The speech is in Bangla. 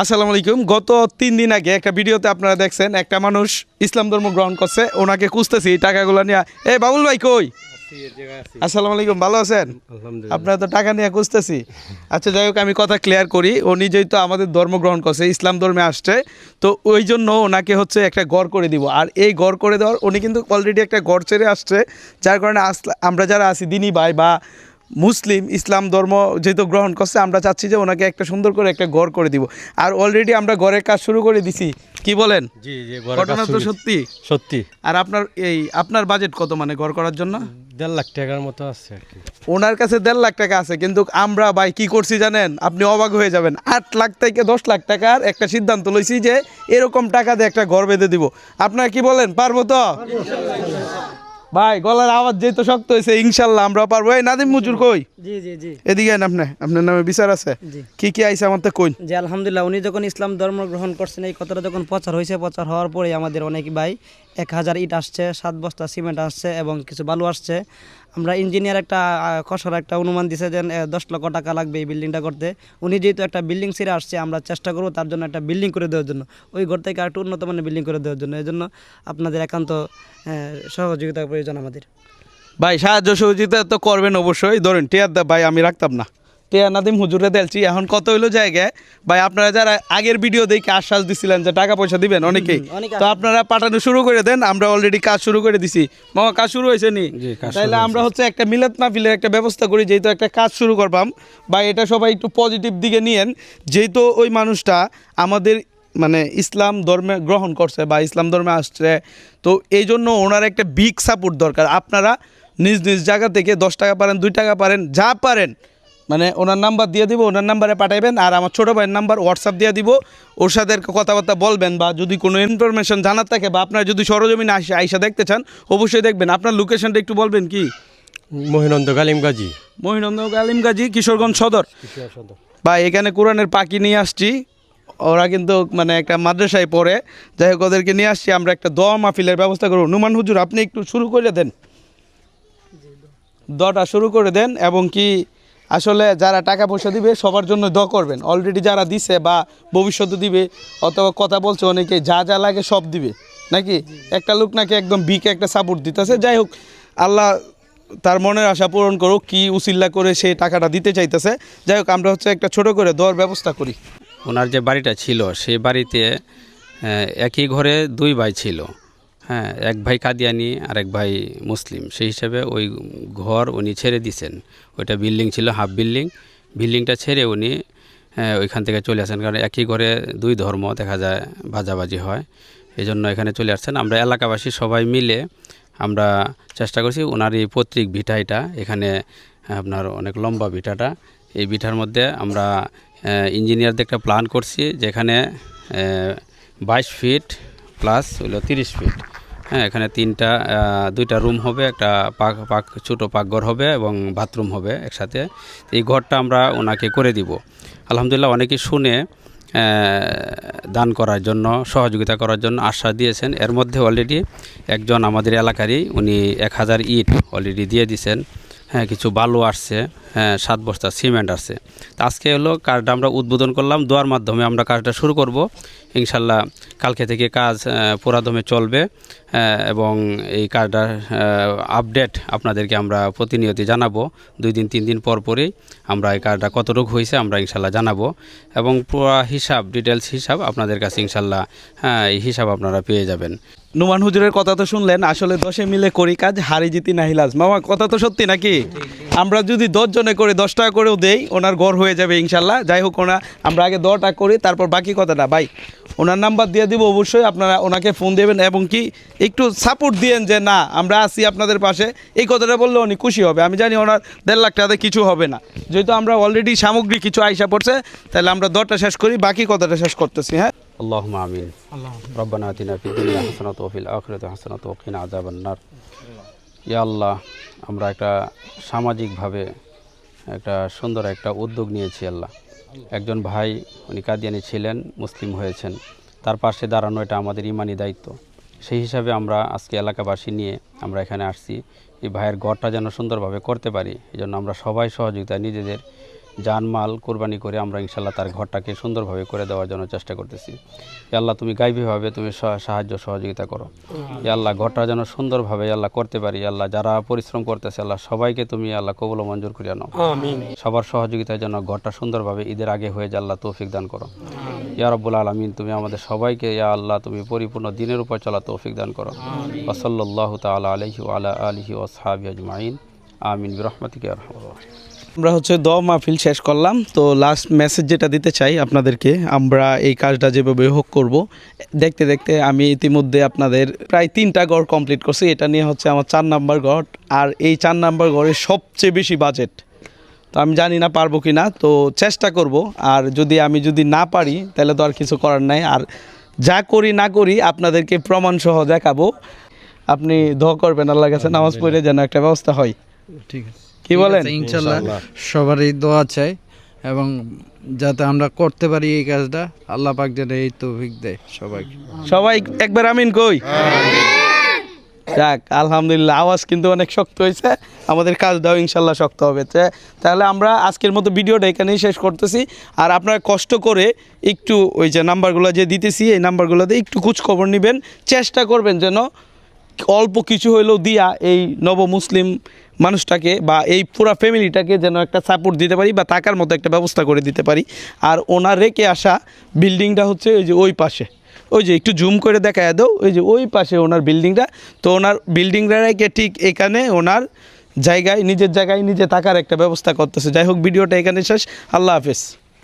আসসালামু আলাইকুম। গত তিন দিন আগে একটা ভিডিওতে আপনারা দেখছেন একটা মানুষ ইসলাম ধর্ম গ্রহণ করছে ওনাকে খুঁজতেছি টাকাগুলো নিয়ে। এই বাবুল ভাই কই? আসসালামু আলাইকুম ভালো আছেন? আপনারা তো টাকা নিয়ে খুঁজতেছি। আচ্ছা যাই হোক আমি কথা ক্লিয়ার করি। ও নিজেই তো আমাদের ধর্ম গ্রহণ করছে ইসলাম ধর্মে আসছে। তো ওই জন্য ওনাকে হচ্ছে একটা গড় করে দিব। আর এই গড় করে দেওয়ার উনি কিন্তু অলরেডি একটা গড় ছেড়ে আসছে। যার কারণে আমরা যারা আছি দিনী ভাই বা মুসলিম ইসলাম ধর্ম যেহেতু গ্রহণ করছে আমরা চাচ্ছি যে ওনাকে একটা সুন্দর করে একটা গড় করে দিব। আর অলরেডি আমরা ঘরের কাজ শুরু করে দিছি। কি বলেন? জি জি ঘটনা তো সত্যি। সত্যি। আর আপনার এই আপনার বাজেট কত মানে ঘর করার জন্য? দেড় লাখ টাকার মতো আছে আর কি। ওনার কাছে দেড় লাখ টাকা আছে কিন্তু আমরা ভাই কি করছি জানেন? আপনি অবাক হয়ে যাবেন। আট লাখ থেকে দশ লাখ টাকার একটা সিদ্ধান্ত লইছি যে এরকম টাকা দিয়ে একটা ঘর বেঁধে দিব। আপনারা কি বলেন? পারব তো? ভাই গলার আওয়াজ যেহেতু শক্ত হয়েছে ইনশাল্লাহ আমরা পারব। এই নাদিম মজুর কই? জি জি জি। এদিকে আইন আপনি আপনার নামে বিচার আছে? কি কি আইছে আমাদের তো কইন? যে আলহামদুলিল্লাহ উনি যখন ইসলাম ধর্ম গ্রহণ করছেন এই কথাটা যখন প্রচার হয়েছে প্রচার হওয়ার পরে আমাদের অনেক ভাই এক হাজার ইট আসছে, সাত বস্তা সিমেন্ট আসছে এবং কিছু বালু আসছে। আমরা ইঞ্জিনিয়ার একটা খসড়া একটা অনুমান দিছে যে দশ লক্ষ টাকা লাগবে এই বিল্ডিংটা করতে। উনি যেহেতু একটা বিল্ডিং ছেড়ে আসছে, আমরা চেষ্টা করব তার জন্য একটা বিল্ডিং করে দেওয়ার জন্য। ওই ঘর থেকে আরেকটু উন্নত মানের বিল্ডিং করে দেওয়ার জন্য। এই জন্য আপনাদের একান্ত সহযোগিতা প্রয়োজন আমাদের। ভাই, সাহায্য সহযোগিতা তো করবেন অবশ্যই। ধরেন টেয়ার ভাই, আমি রাখতাম না। টেয়ার নাদিম হুজুরে দেলছি এখন কত হইল জায়গায়? ভাই আপনারা যারা আগের ভিডিও দেখে আশ্বাস দিছিলেন যে টাকা পয়সা দিবেন অনেকেই। অনেকে তো আপনারা পাঠানো শুরু করে দেন আমরা অলরেডি কাজ শুরু করে দিছি। মামা কাজ শুরু হয়েছে নি? তাইলে আমরা হচ্ছে একটা মিলাত মাহফিলের একটা ব্যবস্থা করি যেহেতু একটা কাজ শুরু করবাম। বা এটা সবাই একটু পজিটিভ দিকে নিয়েন। যেহেতু ওই মানুষটা আমাদের মানে ইসলাম ধর্মে গ্রহণ করছে বা ইসলাম ধর্মে আসছে তো এই জন্য ওনার একটা বিগ সাপোর্ট দরকার। আপনারা নিজ নিজ জায়গা থেকে দশ টাকা পারেন দুই টাকা পারেন যা পারেন মানে ওনার নাম্বার দিয়ে দিব ওনার নাম্বারে পাঠাইবেন আর আমার ছোটো ভাইয়ের নাম্বার হোয়াটসঅ্যাপ দিয়ে দিব। ওর সাথে কথাবার্তা বলবেন বা যদি কোনো ইনফরমেশন জানার থাকে বা আপনার যদি সরজমিনে আসে আইসা দেখতে চান অবশ্যই দেখবেন। আপনার লোকেশনটা একটু বলবেন কি? মহিনন্দ গালিম গাজী মহিনন্দ আলিম গাজী কিশোরগঞ্জ সদর। বা এখানে কোরআনের পাখি নিয়ে আসছি। ওরা কিন্তু মানে একটা মাদ্রাসায় পড়ে। যাই হোক ওদেরকে নিয়ে আসছি। আমরা একটা দোয়া মাহফিলের ব্যবস্থা করব। নুমান হুজুর আপনি একটু শুরু করে দেন। দটা শুরু করে দেন এবং কি আসলে যারা টাকা পয়সা দিবে, সবার জন্য দ করবেন। অলরেডি যারা দিছে বা ভবিষ্যতে দিবে, অথবা কথা বলছে অনেকে, যা যা লাগে সব দিবে। নাকি? একটা লোক নাকি একদম বিকে একটা সাপোর্ট দিতেছে। যাই হোক, আল্লাহ তার মনের আশা পূরণ করুক, কি উসিল্লা করে সে টাকাটা দিতে চাইতেছে। যাই হোক, আমরা হচ্ছে একটা ছোট করে দেওয়ার ব্যবস্থা করি। ওনার যে বাড়িটা ছিল সেই বাড়িতে একই ঘরে দুই ভাই ছিল। হ্যাঁ এক ভাই কাদিয়ানি আর এক ভাই মুসলিম। সেই হিসাবে ওই ঘর উনি ছেড়ে দিছেন। ওইটা বিল্ডিং ছিল হাফ বিল্ডিং। বিল্ডিংটা ছেড়ে উনি আহ, ওইখান থেকে চলে আসেন। কারণ একই ঘরে দুই ধর্ম দেখা যায় বাজাবাজি হয়। এই জন্য এখানে চলে আসছেন। আমরা এলাকাবাসী সবাই মিলে আমরা চেষ্টা করছি ওনার এই পৈতৃক ভিটা এটা এখানে আপনার অনেক লম্বা ভিটাটা। এই ভিটার মধ্যে আমরা ইঞ্জিনিয়ারদের একটা প্ল্যান করছি যেখানে বাইশ ফিট প্লাস হলো তিরিশ ফিট। হ্যাঁ এখানে তিনটা দুইটা রুম হবে, একটা পাক পাক, ছোটো পাকঘর হবে এবং বাথরুম হবে একসাথে। এই ঘরটা আমরা ওনাকে করে দিব। আলহামদুলিল্লাহ অনেকে শুনে দান করার জন্য, সহযোগিতা করার জন্য আশ্বাস দিয়েছেন। এর মধ্যে অলরেডি একজন আমাদের এলাকারই, উনি এক হাজার ইট অলরেডি দিয়ে দিয়েছেন হ্যাঁ কিছু বালু আসছে। সাত বস্তা সিমেন্ট আছে। তো আজকে হলো কাজটা আমরা উদ্বোধন করলাম দোয়ার মাধ্যমে আমরা কাজটা শুরু করব। ইনশাল্লাহ কালকে থেকে কাজ পুরাদমে চলবে এবং এই কাজটা আপডেট আপনাদেরকে আমরা প্রতিনিয়ত জানাব। দুই দিন তিন দিন পর পরেই আমরা এই কাজটা কতটুকু হয়েছে আমরা ইনশাল্লাহ জানাব। এবং পুরো হিসাব ডিটেলস হিসাব আপনাদের কাছে ইনশাল্লাহ হ্যাঁ এই হিসাব আপনারা পেয়ে যাবেন। নুমান হুজুরের কথা তো শুনলেন আসলে দশে মিলে করি কাজ হারি জিতি নাহিলাজ মামা কথা তো সত্যি নাকি? আমরা যদি দশ জনে করে দশ টাকা করেও দেই ওনার ঘর হয়ে যাবে ইনশাল্লাহ যাই হোক ওনা আমরা আগে দশটা করি তারপর বাকি কথাটা ভাই ওনার নাম্বার দিয়ে দিব অবশ্যই আপনারা ওনাকে ফোন দেবেন এবং কি একটু সাপোর্ট দিয়েন যে না আমরা আছি আপনাদের পাশে এই কথাটা বললে উনি খুশি হবে আমি জানি ওনার দেড় লাখ টাকাতে কিছু হবে না যেহেতু আমরা অলরেডি সামগ্রী কিছু আইসা পড়ছে তাহলে আমরা দরটা শেষ করি বাকি কথাটা শেষ করতেছি হ্যাঁ اللهم آمين ربنا آتنا في الدنيا حسنة وفي الآخرة حسنة وقنا عذاب النار ইয়া আল্লাহ আমরা একটা সামাজিকভাবে একটা সুন্দর একটা উদ্যোগ নিয়েছি আল্লাহ। একজন ভাই, উনি কাদিয়ানি ছিলেন, মুসলিম হয়েছেন। তার পাশে দাঁড়ানো এটা আমাদের ইমানি দায়িত্ব। সেই হিসাবে আমরা আজকে এলাকাবাসী নিয়ে আমরা এখানে আসছি। এই ভাইয়ের গড়টা যেন সুন্দরভাবে করতে পারি এই জন্য আমরা সবাই সহযোগিতা নিজেদের জানমাল কোরবানি করে আমরা ইনশাল্লাহ তার ঘরটাকে সুন্দরভাবে করে দেওয়ার জন্য চেষ্টা করতেছি। এ আল্লাহ তুমি গাইবীভাবে তুমি সাহায্য সহযোগিতা করো। এ আল্লাহ ঘরটা যেন সুন্দরভাবে আল্লাহ করতে পারি। আল্লাহ যারা পরিশ্রম করতেছে আল্লাহ সবাইকে তুমি আল্লাহ কবল মঞ্জুর করিয়া নাও। সবার সহযোগিতার জন্য ঘরটা সুন্দরভাবে ঈদের আগে হয়ে আল্লাহ তৌফিক দান করো। ইয়া রব্বুল আলমিন তুমি আমাদের সবাইকে ইয়া আল্লাহ তুমি পরিপূর্ণ দিনের উপর চলা তৌফিক দান করো। ওসল্লাহ তালা আলহি আলা আলহি ওসহাবি আজমাইন। আমিন বিরহমতিকে রহমান আমরা হচ্ছে দ মাহফিল শেষ করলাম। তো লাস্ট মেসেজ যেটা দিতে চাই আপনাদেরকে আমরা এই কাজটা যেভাবে হোক করব। দেখতে দেখতে আমি ইতিমধ্যে আপনাদের প্রায় তিনটা গড় কমপ্লিট করছি। এটা নিয়ে হচ্ছে আমার চার নাম্বার গড় আর এই চার নাম্বার গড়ের সবচেয়ে বেশি বাজেট তো আমি জানি না পারব কি না তো চেষ্টা করব। আর যদি আমি যদি না পারি তাহলে তো আর কিছু করার নাই। আর যা করি না করি আপনাদেরকে প্রমাণ সহ দেখাবো। আপনি ধ করবেন আল্লাহ কাছে নামাজ পড়ে যেন একটা ব্যবস্থা হয়। ঠিক আছে। কি বলেন? ইনশাল্লাহ সবারই দোয়া চাই এবং যাতে আমরা করতে পারি এই কাজটা আল্লাহ পাক যেন এই তৌফিক দেয় সবাইকে। সবাই একবার আমিন কই? যাক আলহামদুলিল্লাহ আওয়াজ কিন্তু অনেক শক্ত হয়েছে। আমাদের কাজটাও ইনশাল্লাহ শক্ত হবে। তাহলে আমরা আজকের মতো ভিডিওটা এখানেই শেষ করতেছি। আর আপনারা কষ্ট করে একটু ওই যে নাম্বারগুলো যে দিতেছি এই নাম্বারগুলোতে একটু খোঁজ খবর নেবেন। চেষ্টা করবেন যেন অল্প কিছু হইলেও দিয়া এই নব মুসলিম মানুষটাকে বা এই পুরো ফ্যামিলিটাকে যেন একটা সাপোর্ট দিতে পারি বা থাকার মতো একটা ব্যবস্থা করে দিতে পারি। আর ওনার রেখে আসা বিল্ডিংটা হচ্ছে ওই যে ওই পাশে। ওই যে একটু জুম করে দেখা দাও, ওই যে ওই পাশে ওনার বিল্ডিংটা তো ওনার বিল্ডিংটা রেখে ঠিক এখানে ওনার জায়গায়, নিজের জায়গায় নিজে থাকার একটা ব্যবস্থা করতেছে। যাই হোক, ভিডিওটা এখানে শেষ। আল্লাহ হাফেজ।